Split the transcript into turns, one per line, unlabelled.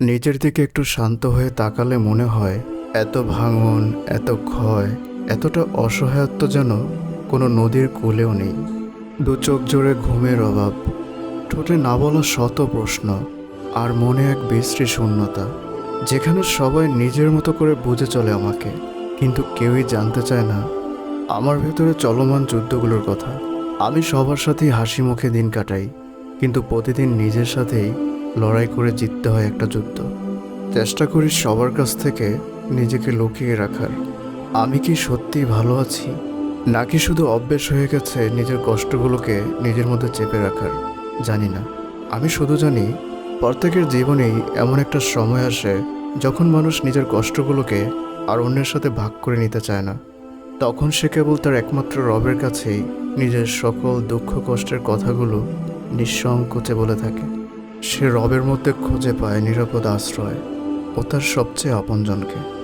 নিজের দিকে একটু শান্ত হয়ে তাকালে মনে হয়, এত ভাঙন, এত ক্ষয়, এতটা অসহায়ত্ব যেন কোনো নদীর কূলেও নেই। দু চোখ জোরে ঘুমের অভাব, ঠোঁটে না বলা শত প্রশ্ন, আর মনে এক বিশ্রী শূন্যতা, যেখানে সবাই নিজের মতো করে বুঝে চলে আমাকে, কিন্তু কেউই জানতে চায় না, আমার ভেতরে চলমান যুদ্ধগুলোর কথা। আমি সবার সাথেই হাসি মুখে দিন কাটাই, কিন্তু প্রতিদিন নিজের সাথেই লড়াই করে জিততে হয় একটা যুদ্ধ। চেষ্টা করি সবার কাছ থেকে নিজেকে লুকিয়ে রাখার। আমি কি সত্যি ভালো আছি? নাকি শুধু অভ্যেস হয়ে গেছে নিজের কষ্টগুলোকে নিজের মধ্যে চেপে রাখার? জানি না। আমি শুধু জানি, প্রত্যেকের জীবনেই এমন একটা সময় আসে যখন মানুষ নিজের কষ্টগুলোকে আর অন্যের সাথে ভাগ করে নিতে চায় না। তখন সে কেবল তার একমাত্র রবের কাছেই নিজের সকল দুঃখ কষ্টের কথাগুলো নিঃসংকোচে বলে থাকে। সে রবের মধ্যে খুঁজে পায় নিরাপদ আশ্রয় ও তার সবচেয়ে আপনজনকে।